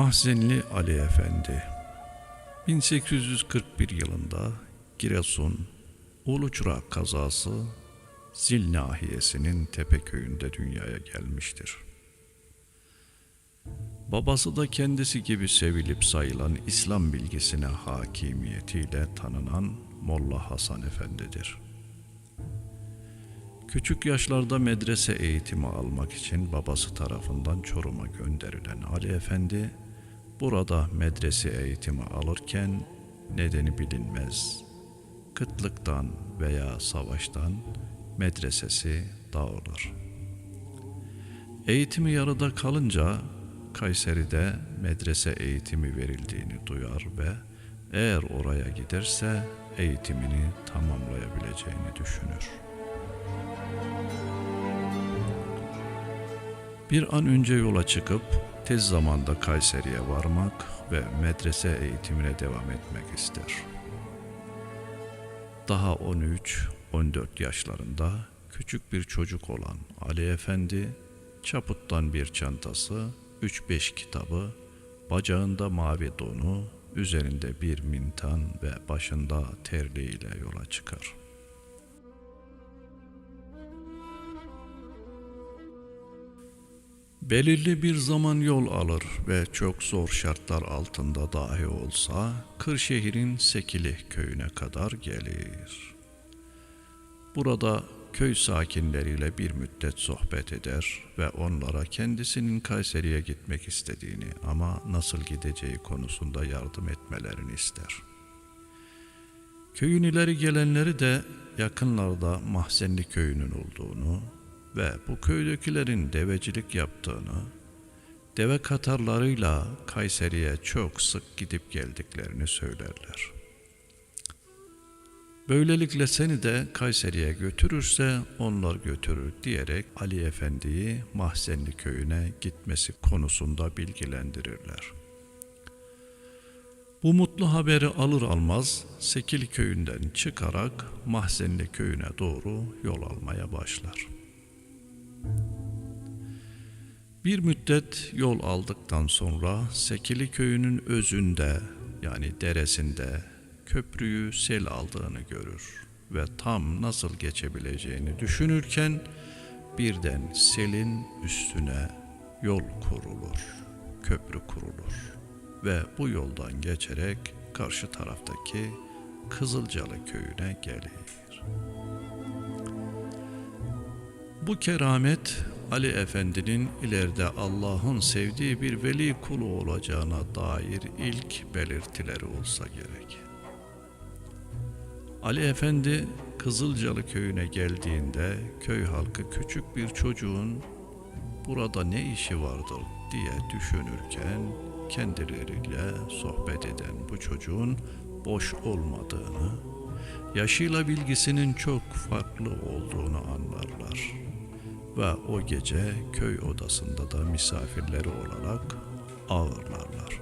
Mahzenli Ali Efendi 1841 yılında Giresun Uluçra kazası Zil nahiyesinin Tepeköy'ünde dünyaya gelmiştir. Babası da kendisi gibi sevilip sayılan İslam bilgisine hakimiyetiyle tanınan Molla Hasan Efendidir. Küçük yaşlarda medrese eğitimi almak için babası tarafından Çorum'a gönderilen Ali Efendi, burada medrese eğitimi alırken nedeni bilinmez. Kıtlıktan veya savaştan medresesi dağılır. Eğitimi yarıda kalınca Kayseri'de medrese eğitimi verildiğini duyar ve eğer oraya giderse eğitimini tamamlayabileceğini düşünür. Bir an önce yola çıkıp tez zamanda Kayseri'ye varmak ve medrese eğitimine devam etmek ister. Daha 13-14 yaşlarında küçük bir çocuk olan Ali Efendi çaputtan bir çantası, 3-5 kitabı, bacağında mavi donu, üzerinde bir mintan ve başında terliğiyle yola çıkar. Belirli bir zaman yol alır ve çok zor şartlar altında dahi olsa Kırşehir'in Sekili köyüne kadar gelir. Burada köy sakinleriyle bir müddet sohbet eder ve onlara kendisinin Kayseri'ye gitmek istediğini ama nasıl gideceği konusunda yardım etmelerini ister. Köyün ileri gelenleri de yakınlarda Mahzenli köyünün olduğunu ve bu köydekilerin devecilik yaptığını, deve katarlarıyla Kayseri'ye çok sık gidip geldiklerini söylerler. Böylelikle seni de Kayseri'ye götürürse onlar götürür diyerek Ali Efendi'yi Mahzenli köyüne gitmesi konusunda bilgilendirirler. Bu mutlu haberi alır almaz Sekil köyünden çıkarak Mahzenli köyüne doğru yol almaya başlar. Bir müddet yol aldıktan sonra Sekili köyünün özünde yani deresinde köprüyü sel aldığını görür ve tam nasıl geçebileceğini düşünürken birden selin üstüne yol kurulur, köprü kurulur ve bu yoldan geçerek karşı taraftaki Kızılcalı köyüne gelir. Bu keramet Ali Efendi'nin ileride Allah'ın sevdiği bir veli kulu olacağına dair ilk belirtileri olsa gerek. Ali Efendi Kızılcalı köyüne geldiğinde köy halkı küçük bir çocuğun burada ne işi vardır diye düşünürken kendileriyle sohbet eden bu çocuğun boş olmadığını, yaşıyla bilgisinin çok farklı olduğunu anlarlar. Ve o gece köy odasında da misafirleri olarak ağırlarlar.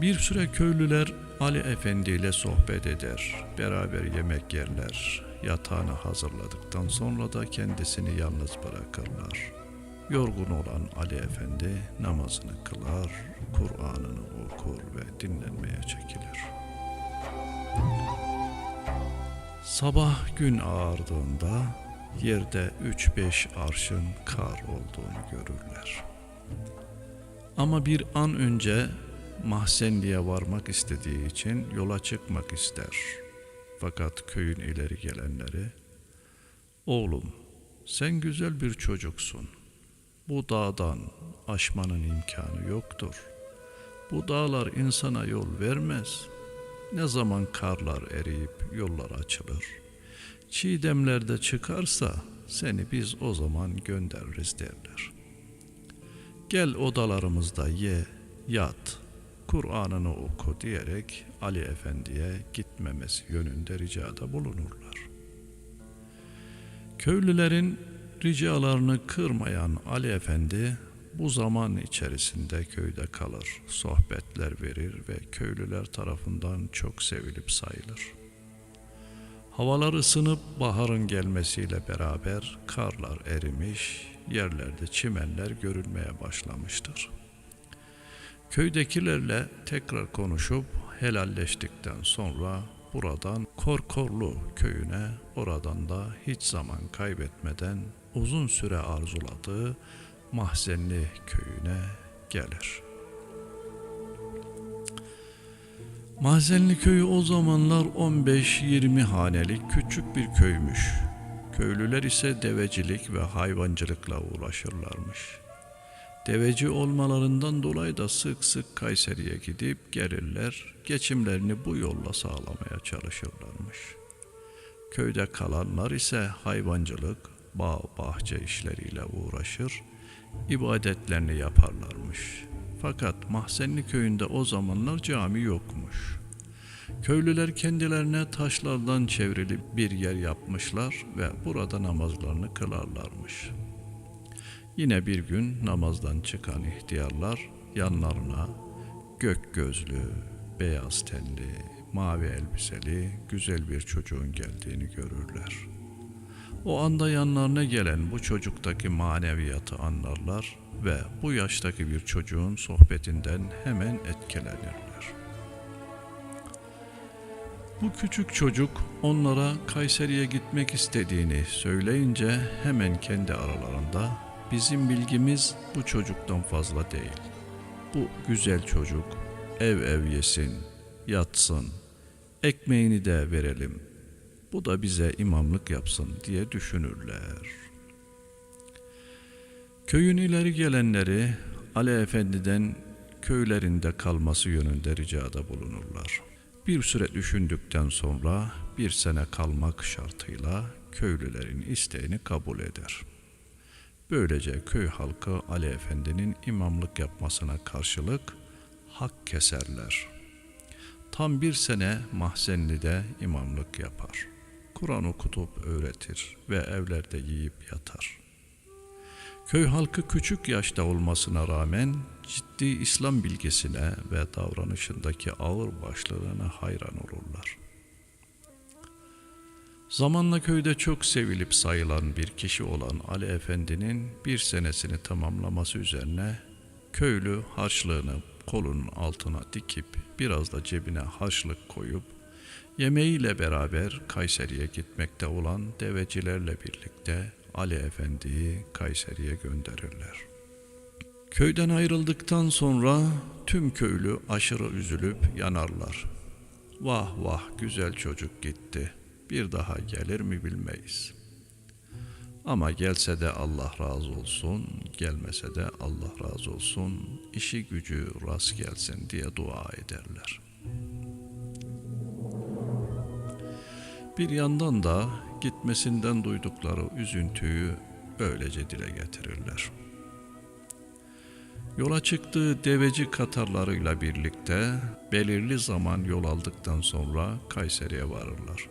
Bir süre köylüler Ali Efendi ile sohbet eder, beraber yemek yerler. Yatağını hazırladıktan sonra da kendisini yalnız bırakırlar. Yorgun olan Ali Efendi namazını kılar, Kur'an'ını okur ve dinlenmeye çekilir. Sabah gün ağardığında yerde 3-5 arşın kar olduğunu görürler. Ama bir an önce Mahzenli'ye varmak istediği için yola çıkmak ister. Fakat köyün ileri gelenleri, Oğlum, sen güzel bir çocuksun. Bu dağdan aşmanın imkanı yoktur. Bu dağlar insana yol vermez. Ne zaman karlar eriyip yollar açılır. Çiğdemlerde çıkarsa seni biz o zaman göndeririz derler. Gel odalarımızda ye, yat, Kur'an'ını oku diyerek Ali Efendi'ye gitmemesi yönünde ricada bulunurlar. Köylülerin ricalarını kırmayan Ali Efendi bu zaman içerisinde köyde kalır, sohbetler verir ve köylüler tarafından çok sevilip sayılır. Havalar ısınıp baharın gelmesiyle beraber karlar erimiş, yerlerde çimenler görülmeye başlamıştır. Köydekilerle tekrar konuşup helalleştikten sonra buradan Korkorlu köyüne oradan da hiç zaman kaybetmeden uzun süre arzuladığı Mahzenli köyüne gelir. Mahzenli köyü o zamanlar 15-20 hanelik küçük bir köymüş. Köylüler ise devecilik ve hayvancılıkla uğraşırlarmış. Deveci olmalarından dolayı da sık sık Kayseri'ye gidip gelirler, geçimlerini bu yolla sağlamaya çalışırlarmış. Köyde kalanlar ise hayvancılık, bağ bahçe işleriyle uğraşır, ibadetlerini yaparlarmış. Fakat Mahzenli köyünde o zamanlar cami yokmuş. Köylüler kendilerine taşlardan çevrili bir yer yapmışlar ve burada namazlarını kılarlarmış. Yine bir gün namazdan çıkan ihtiyarlar yanlarına gök gözlü, beyaz tenli, mavi elbiseli güzel bir çocuğun geldiğini görürler. O anda yanlarına gelen bu çocuktaki maneviyatı anlarlar ve bu yaştaki bir çocuğun sohbetinden hemen etkilenirler. Bu küçük çocuk onlara Kayseri'ye gitmek istediğini söyleyince hemen kendi aralarında bizim bilgimiz bu çocuktan fazla değil. Bu güzel çocuk ev ev yesin, yatsın, ekmeğini de verelim. Bu da bize imamlık yapsın diye düşünürler. Köyün ileri gelenleri Ali Efendi'den köylerinde kalması yönünde ricada bulunurlar. Bir süre düşündükten sonra bir sene kalmak şartıyla köylülerin isteğini kabul eder. Böylece köy halkı Ali Efendi'nin imamlık yapmasına karşılık hak keserler. Tam bir sene Mahzenli'de imamlık yapar. Kur'an okutup öğretir ve evlerde yiyip yatar. Köy halkı küçük yaşta olmasına rağmen ciddi İslam bilgisine ve davranışındaki ağır başlılığına hayran olurlar. Zamanla köyde çok sevilip sayılan bir kişi olan Ali Efendi'nin bir senesini tamamlaması üzerine köylü harçlığını kolunun altına dikip biraz da cebine harçlık koyup yemeğiyle beraber Kayseri'ye gitmekte olan devecilerle birlikte Ali Efendi'yi Kayseri'ye gönderirler. Köyden ayrıldıktan sonra tüm köylü aşırı üzülüp yanarlar. Vah vah güzel çocuk gitti. Bir daha gelir mi bilmeyiz. Ama gelse de Allah razı olsun, gelmese de Allah razı olsun, işi gücü rast gelsin diye dua ederler. Bir yandan da gitmesinden duydukları üzüntüyü böylece dile getirirler. Yola çıktığı deveci katarlarıyla birlikte belirli zaman yol aldıktan sonra Kayseri'ye varırlar.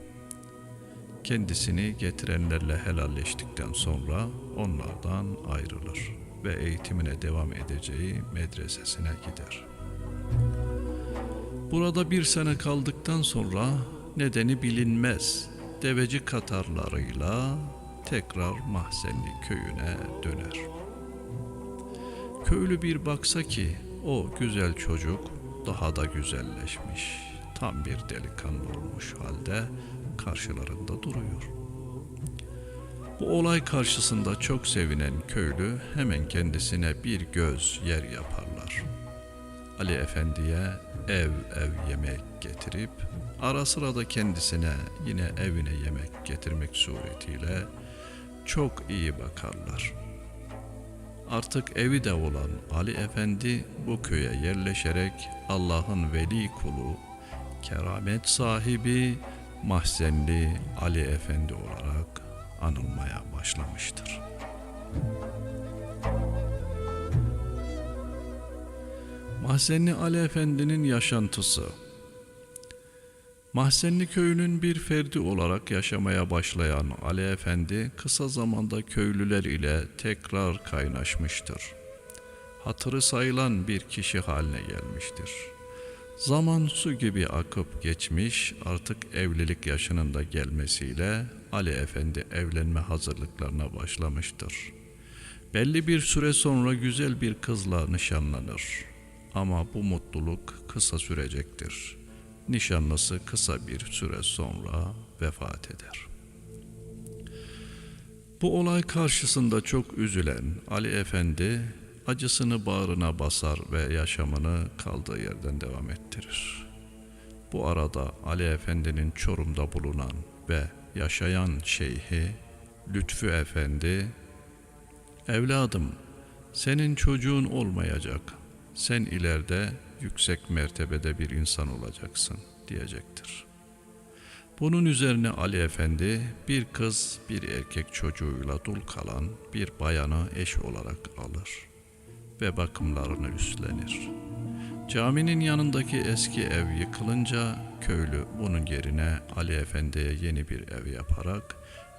Kendisini getirenlerle helalleştikten sonra onlardan ayrılır ve eğitimine devam edeceği medresesine gider. Burada bir sene kaldıktan sonra nedeni bilinmez deveci katarlarıyla tekrar Mahzenli köyüne döner. Köylü bir baksa ki o güzel çocuk daha da güzelleşmiş, tam bir delikanlı olmuş halde karşılarında duruyor. Bu olay karşısında çok sevinen köylü hemen kendisine bir göz yer yaparlar. Ali Efendi'ye ev ev yemek getirip ara sıra da kendisine yine evine yemek getirmek suretiyle çok iyi bakarlar. Artık evi de olan Ali Efendi bu köye yerleşerek Allah'ın veli kulu, keramet sahibi Mahzenli Ali Efendi olarak anılmaya başlamıştır. Mahzenli Ali Efendi'nin yaşantısı Mahzenli köyünün bir ferdi olarak yaşamaya başlayan Ali Efendi kısa zamanda köylüler ile tekrar kaynaşmıştır. Hatırı sayılan bir kişi haline gelmiştir. Zaman su gibi akıp geçmiş, artık evlilik yaşının da gelmesiyle Ali Efendi evlenme hazırlıklarına başlamıştır. Belli bir süre sonra güzel bir kızla nişanlanır. Ama bu mutluluk kısa sürecektir. Nişanlısı kısa bir süre sonra vefat eder. Bu olay karşısında çok üzülen Ali Efendi acısını bağrına basar ve yaşamını kaldığı yerden devam ettirir. Bu arada Ali Efendi'nin Çorum'da bulunan ve yaşayan şeyhi Lütfü Efendi, Evladım, senin çocuğun olmayacak. Sen ileride yüksek mertebede bir insan olacaksın diyecektir. Bunun üzerine Ali Efendi bir kız bir erkek çocuğuyla dul kalan bir bayanı eş olarak alır ve bakımlarını üstlenir. Caminin yanındaki eski ev yıkılınca köylü bunun yerine Ali Efendi'ye yeni bir ev yaparak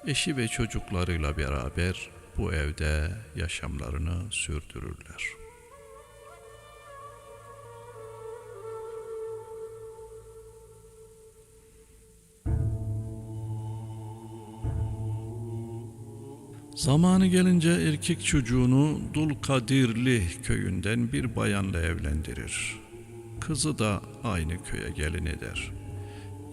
eşi ve çocuklarıyla beraber bu evde yaşamlarını sürdürürler. Zamanı gelince erkek çocuğunu Dulkadirli köyünden bir bayanla evlendirir. Kızı da aynı köye gelin eder.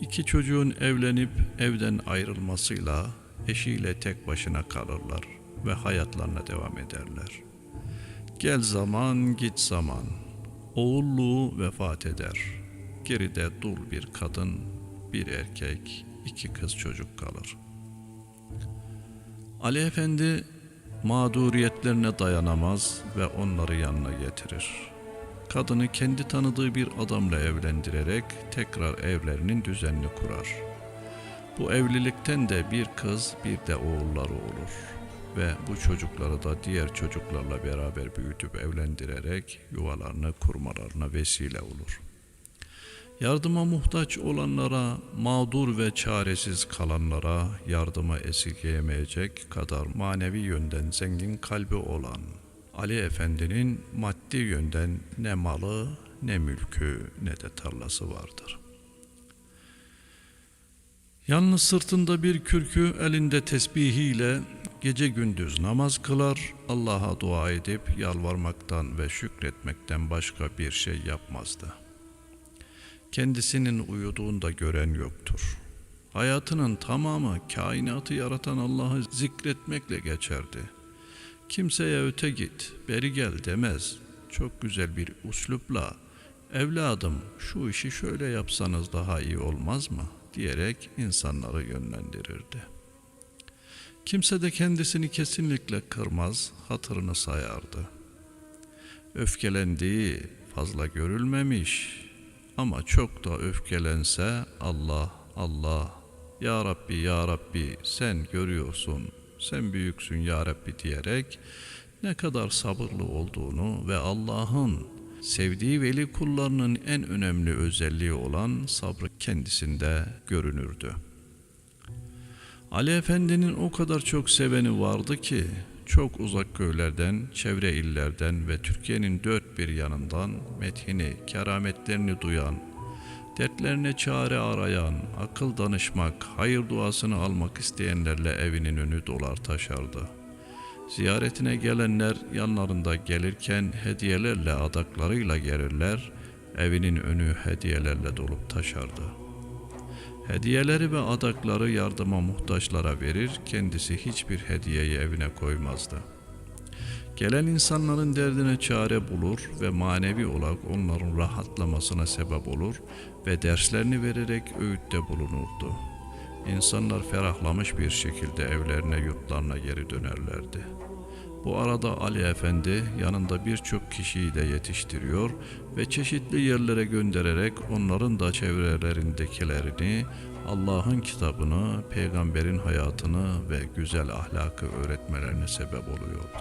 İki çocuğun evlenip evden ayrılmasıyla eşiyle tek başına kalırlar ve hayatlarına devam ederler. Gel zaman git zaman. Oğulluğu vefat eder. Geride dul bir kadın, bir erkek, iki kız çocuk kalır. Ali Efendi mağduriyetlerine dayanamaz ve onları yanına getirir. Kadını kendi tanıdığı bir adamla evlendirerek tekrar evlerinin düzenini kurar. Bu evlilikten de bir kız bir de oğulları olur ve bu çocukları da diğer çocuklarla beraber büyütüp evlendirerek yuvalarını kurmalarına vesile olur. Yardıma muhtaç olanlara, mağdur ve çaresiz kalanlara yardıma esirgeyemeyecek kadar manevi yönden zengin kalbi olan Ali Efendi'nin maddi yönden ne malı, ne mülkü, ne de tarlası vardır. Yalnız sırtında bir kürkü elinde tesbihiyle gece gündüz namaz kılar, Allah'a dua edip yalvarmaktan ve şükretmekten başka bir şey yapmazdı. Kendisinin uyuduğunda gören yoktur. Hayatının tamamı kainatı yaratan Allah'ı zikretmekle geçerdi. Kimseye öte git, beri gel demez. Çok güzel bir uslupla, evladım şu işi şöyle yapsanız daha iyi olmaz mı?'' diyerek insanları yönlendirirdi. Kimse de kendisini kesinlikle kırmaz, hatırını sayardı. Öfkelendiği fazla görülmemiş ama çok da öfkelense Allah, Allah, Ya Rabbi, Ya Rabbi sen görüyorsun, sen büyüksün Ya Rabbi diyerek ne kadar sabırlı olduğunu ve Allah'ın sevdiği veli kullarının en önemli özelliği olan sabrı kendisinde görünürdü. Ali Efendi'nin o kadar çok seveni vardı ki çok uzak köylerden, çevre illerden ve Türkiye'nin dört bir yanından methini, kerametlerini duyan, dertlerine çare arayan, akıl danışmak, hayır duasını almak isteyenlerle evinin önü dolar taşardı.'' Ziyaretine gelenler yanlarında gelirken hediyelerle adaklarıyla gelirler, evinin önü hediyelerle dolup taşardı. Hediyeleri ve adakları yardıma muhtaçlara verir, kendisi hiçbir hediyeyi evine koymazdı. Gelen insanların derdine çare bulur ve manevi olarak onların rahatlamasına sebep olur ve derslerini vererek öğütte bulunurdu. İnsanlar ferahlamış bir şekilde evlerine yurtlarına geri dönerlerdi.'' Bu arada Ali Efendi yanında birçok kişiyi de yetiştiriyor ve çeşitli yerlere göndererek onların da çevrelerindekilerini Allah'ın kitabını, peygamberin hayatını ve güzel ahlakı öğretmelerine sebep oluyordu.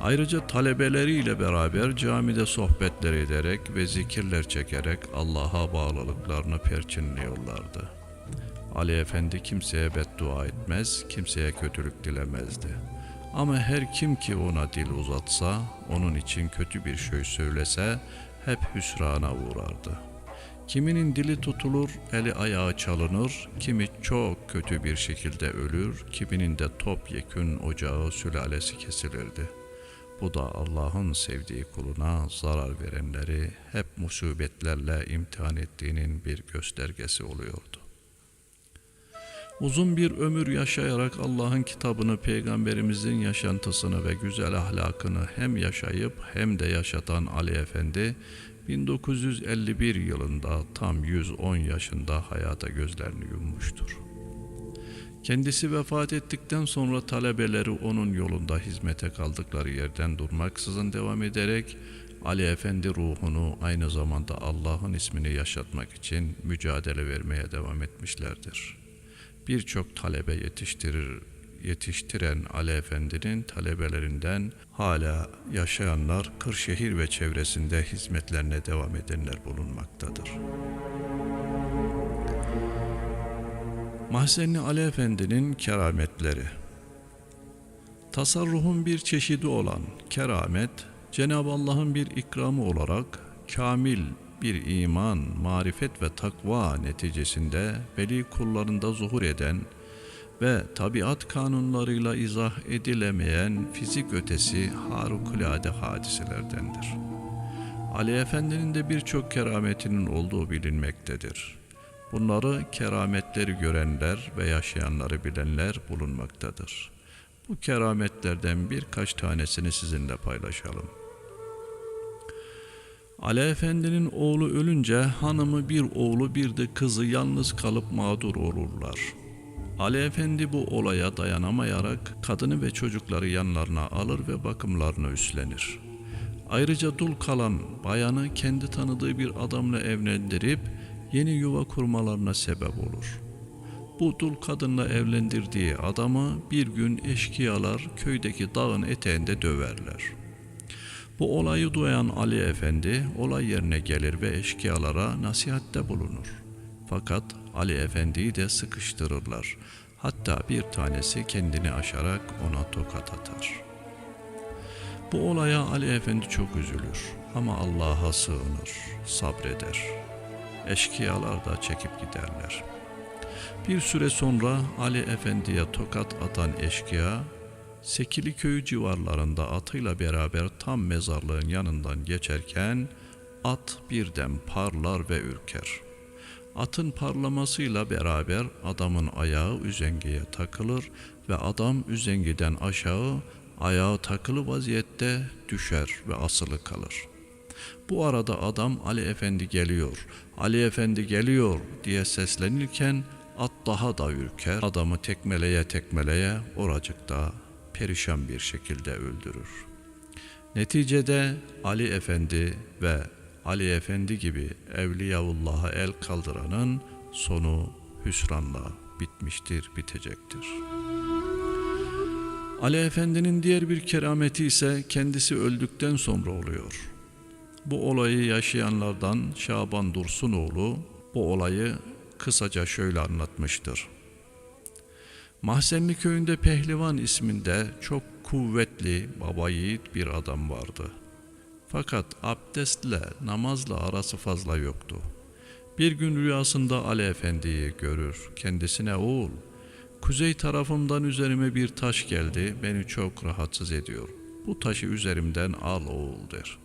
Ayrıca talebeleriyle beraber camide sohbetler ederek ve zikirler çekerek Allah'a bağlılıklarını perçinliyorlardı. Ali Efendi kimseye beddua etmez, kimseye kötülük dilemezdi.'' Ama her kim ki ona dil uzatsa, onun için kötü bir şey söylese hep hüsrana uğrardı. Kiminin dili tutulur, eli ayağı çalınır, kimi çok kötü bir şekilde ölür, kiminin de topyekün ocağı sülalesi kesilirdi. Bu da Allah'ın sevdiği kuluna zarar verenleri hep musibetlerle imtihan ettiğinin bir göstergesi oluyordu. Uzun bir ömür yaşayarak Allah'ın kitabını, peygamberimizin yaşantısını ve güzel ahlakını hem yaşayıp hem de yaşatan Ali Efendi 1951 yılında tam 110 yaşında hayata gözlerini yummuştur. Kendisi vefat ettikten sonra talebeleri onun yolunda hizmete kaldıkları yerden durmaksızın devam ederek Ali Efendi ruhunu aynı zamanda Allah'ın ismini yaşatmak için mücadele vermeye devam etmişlerdir. Birçok talebe yetiştirir yetiştiren Ali Efendi'nin talebelerinden hala yaşayanlar Kırşehir ve çevresinde hizmetlerine devam edenler bulunmaktadır. Mahzenli Ali Efendi'nin kerametleri Tasarruhun bir çeşidi olan keramet, Cenab-ı Allah'ın bir ikramı olarak kamil bir iman, marifet ve takva neticesinde veli kullarında zuhur eden ve tabiat kanunlarıyla izah edilemeyen fizik ötesi harikulade hadiselerdendir. Ali Efendi'nin de birçok kerametinin olduğu bilinmektedir. Bunları kerametleri görenler ve yaşayanları bilenler bulunmaktadır. Bu kerametlerden birkaç tanesini sizinle paylaşalım. Ali Efendi'nin oğlu ölünce hanımı bir oğlu bir de kızı yalnız kalıp mağdur olurlar. Ali Efendi bu olaya dayanamayarak kadını ve çocukları yanlarına alır ve bakımlarını üstlenir. Ayrıca dul kalan bayanı kendi tanıdığı bir adamla evlendirip yeni yuva kurmalarına sebep olur. Bu dul kadınla evlendirdiği adamı bir gün eşkıyalar köydeki dağın eteğinde döverler. Bu olayı duyan Ali Efendi olay yerine gelir ve eşkıyalara nasihatte bulunur. Fakat Ali Efendi'yi de sıkıştırırlar. Hatta bir tanesi kendini aşarak ona tokat atar. Bu olaya Ali Efendi çok üzülür ama Allah'a sığınır, sabreder. Eşkıyalar da çekip giderler. Bir süre sonra Ali Efendi'ye tokat atan eşkıya, Sekili köyü civarlarında atıyla beraber tam mezarlığın yanından geçerken at birden parlar ve ürker. Atın parlamasıyla beraber adamın ayağı üzengeye takılır ve adam üzengiden aşağı ayağı takılı vaziyette düşer ve asılı kalır. Bu arada adam Ali Efendi geliyor, Ali Efendi geliyor diye seslenirken at daha da ürker. Adamı tekmeleye tekmeleye oracıkta perişan bir şekilde öldürür. Neticede Ali Efendi ve Ali Efendi gibi Evliyaullah'a el kaldıranın sonu hüsranla bitmiştir, bitecektir. Ali Efendi'nin diğer bir kerameti ise kendisi öldükten sonra oluyor. Bu olayı yaşayanlardan Şaban Dursunoğlu bu olayı kısaca şöyle anlatmıştır. Mahzenli köyünde Pehlivan isminde çok kuvvetli baba yiğit bir adam vardı. Fakat abdestle, namazla arası fazla yoktu. Bir gün rüyasında Ali Efendi'yi görür. Kendisine oğul, kuzey tarafımdan üzerime bir taş geldi, beni çok rahatsız ediyor. Bu taşı üzerimden al oğul der.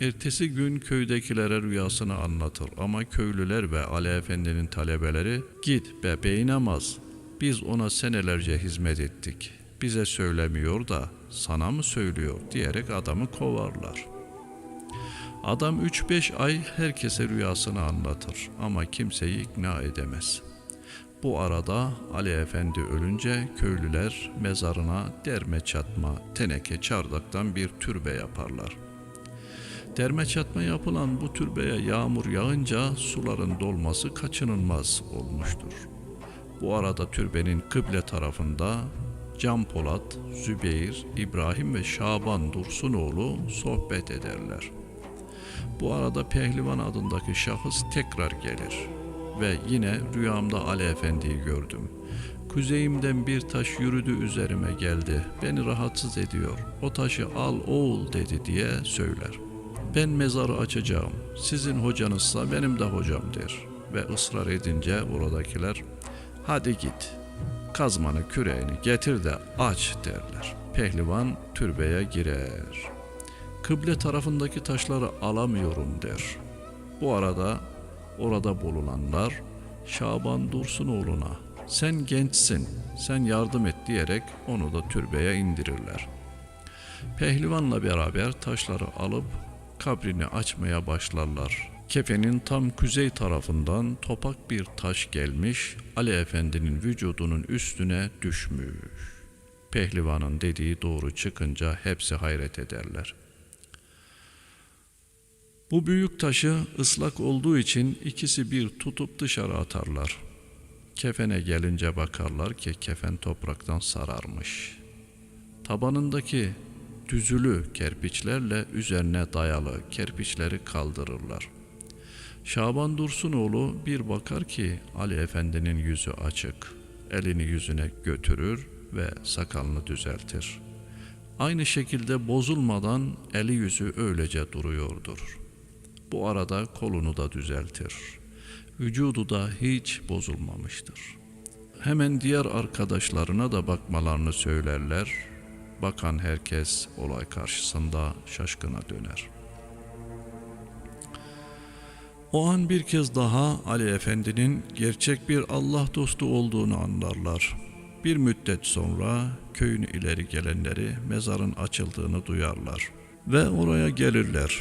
Ertesi gün köydekilere rüyasını anlatır ama köylüler ve Ali Efendi'nin talebeleri git be beynamaz biz ona senelerce hizmet ettik. Bize söylemiyor da sana mı söylüyor diyerek adamı kovarlar. Adam 3-5 ay herkese rüyasını anlatır ama kimseyi ikna edemez. Bu arada Ali Efendi ölünce köylüler mezarına derme çatma, teneke çardaktan bir türbe yaparlar. Derme çatma yapılan bu türbeye yağmur yağınca suların dolması kaçınılmaz olmuştur. Bu arada türbenin kıble tarafında Can Polat, Zübeyir, İbrahim ve Şaban Dursunoğlu sohbet ederler. Bu arada Pehlivan adındaki şahıs tekrar gelir ve yine rüyamda Ali Efendi'yi gördüm. Kuzeyimden bir taş yürüdü üzerime geldi. Beni rahatsız ediyor. O taşı al oğul dedi diye söyler. Ben mezarı açacağım. Sizin hocanızsa benim de hocam der. Ve ısrar edince oradakiler Hadi git, kazmanı küreğini getir de aç derler. pehlivan türbeye girer. Kıble tarafındaki taşları alamıyorum der. Bu arada orada bulunanlar Şaban Dursunoğlu'na sen gençsin, sen yardım et diyerek onu da türbeye indirirler. Pehlivanla beraber taşları alıp kabrini açmaya başlarlar. Kefenin tam kuzey tarafından topak bir taş gelmiş, Ali Efendi'nin vücudunun üstüne düşmüş. Pehlivanın dediği doğru çıkınca hepsi hayret ederler. Bu büyük taşı ıslak olduğu için ikisi bir tutup dışarı atarlar. Kefene gelince bakarlar ki kefen topraktan sararmış. Tabanındaki düzülü kerpiçlerle üzerine dayalı kerpiçleri kaldırırlar. Şaban Dursunoğlu bir bakar ki Ali Efendi'nin yüzü açık. Elini yüzüne götürür ve sakalını düzeltir. Aynı şekilde bozulmadan eli yüzü öylece duruyordur. Bu arada kolunu da düzeltir. Vücudu da hiç bozulmamıştır. Hemen diğer arkadaşlarına da bakmalarını söylerler. Bakan herkes olay karşısında şaşkına döner. O an bir kez daha Ali Efendi'nin gerçek bir Allah dostu olduğunu anlarlar. Bir müddet sonra köyün ileri gelenleri mezarın açıldığını duyarlar ve oraya gelirler.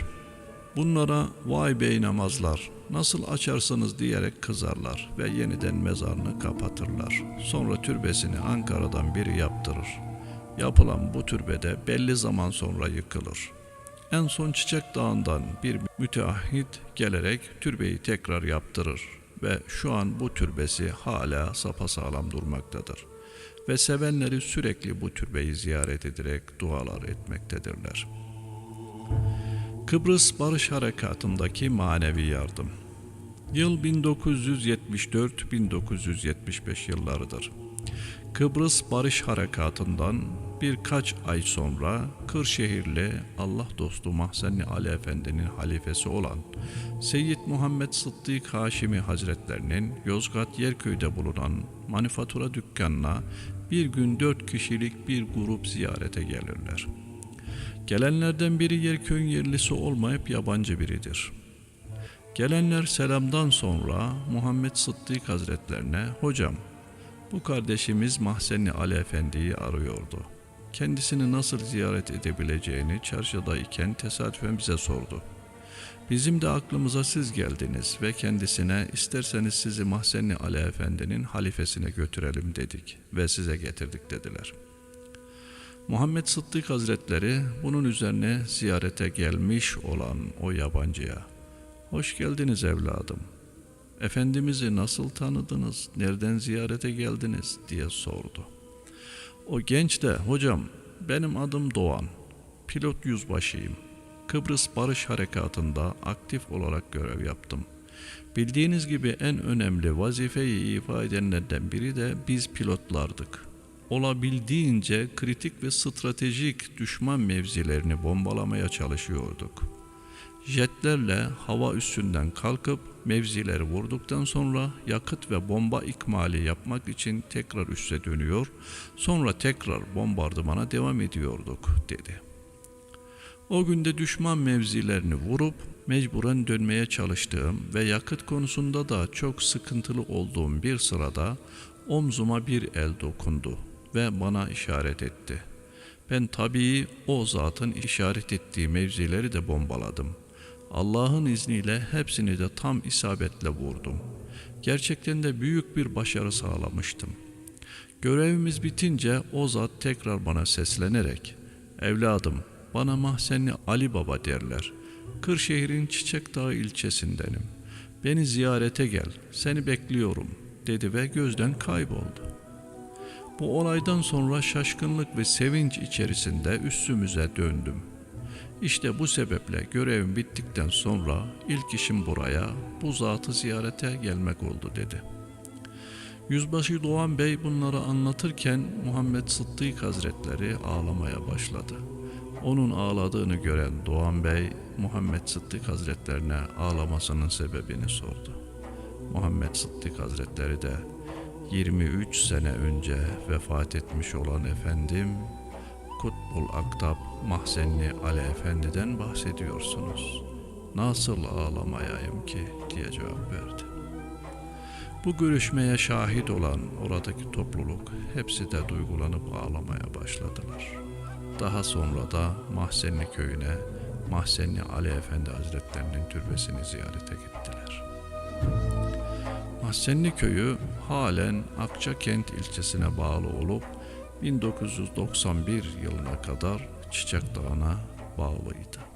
Bunlara vay bey namazlar nasıl açarsınız diyerek kızarlar ve yeniden mezarını kapatırlar. Sonra türbesini Ankara'dan biri yaptırır. Yapılan bu türbede belli zaman sonra yıkılır. En son Çiçek Dağı'ndan bir müteahhit gelerek türbeyi tekrar yaptırır ve şu an bu türbesi hala sapasağlam durmaktadır. Ve sevenleri sürekli bu türbeyi ziyaret ederek dualar etmektedirler. Kıbrıs Barış Harekatı'ndaki manevi yardım. Yıl 1974-1975 yıllarıdır. Kıbrıs Barış Harekatı'ndan birkaç ay sonra Kırşehirli Allah dostu Mahzenli Ali Efendi'nin halifesi olan Seyyid Muhammed Sıddık Haşimi Hazretlerinin Yozgat Yerköy'de bulunan manifatura dükkanına bir gün dört kişilik bir grup ziyarete gelirler. Gelenlerden biri Yerköy'ün yerlisi olmayıp yabancı biridir. Gelenler selamdan sonra Muhammed Sıddık Hazretlerine "Hocam, bu kardeşimiz Mahzenli Ali Efendi'yi arıyordu. Kendisini nasıl ziyaret edebileceğini çarşıdayken tesadüfen bize sordu. Bizim de aklımıza siz geldiniz ve kendisine isterseniz sizi Mahzenli Ali Efendi'nin halifesine götürelim dedik ve size getirdik dediler. Muhammed Sıddık Hazretleri bunun üzerine ziyarete gelmiş olan o yabancıya Hoş geldiniz evladım. Efendimiz'i nasıl tanıdınız, nereden ziyarete geldiniz diye sordu. O genç de hocam benim adım Doğan, pilot yüzbaşıyım. Kıbrıs Barış Harekatı'nda aktif olarak görev yaptım. Bildiğiniz gibi en önemli vazifeyi ifa edenlerden biri de biz pilotlardık. Olabildiğince kritik ve stratejik düşman mevzilerini bombalamaya çalışıyorduk. Jetlerle hava üstünden kalkıp mevzileri vurduktan sonra yakıt ve bomba ikmali yapmak için tekrar üste dönüyor, sonra tekrar bombardımana devam ediyorduk dedi. O günde düşman mevzilerini vurup mecburen dönmeye çalıştığım ve yakıt konusunda da çok sıkıntılı olduğum bir sırada omzuma bir el dokundu ve bana işaret etti. Ben tabii o zatın işaret ettiği mevzileri de bombaladım.'' Allah'ın izniyle hepsini de tam isabetle vurdum. Gerçekten de büyük bir başarı sağlamıştım. Görevimiz bitince o zat tekrar bana seslenerek "Evladım, bana Mahzenli Ali Baba derler. Kırşehir'in Çiçek Dağı ilçesindenim. Beni ziyarete gel, seni bekliyorum." dedi ve gözden kayboldu. Bu olaydan sonra şaşkınlık ve sevinç içerisinde üstümüze döndüm. İşte bu sebeple görevim bittikten sonra ilk işim buraya, bu zatı ziyarete gelmek oldu dedi. Yüzbaşı Doğan Bey bunları anlatırken Muhammed Sıddık Hazretleri ağlamaya başladı. Onun ağladığını gören Doğan Bey, Muhammed Sıddık Hazretlerine ağlamasının sebebini sordu. Muhammed Sıddık Hazretleri de 23 sene önce vefat etmiş olan efendim Makbul Aktap Mahzenli Ali Efendi'den bahsediyorsunuz. Nasıl ağlamayayım ki diye cevap verdi. Bu görüşmeye şahit olan oradaki topluluk hepsi de duygulanıp ağlamaya başladılar. Daha sonra da Mahzenli köyüne Mahzenli Ali Efendi Hazretlerinin türbesini ziyarete gittiler. Mahzenli köyü halen Akçakent ilçesine bağlı olup 1991 yılına kadar Çiçek Dağı'na bağlıydı.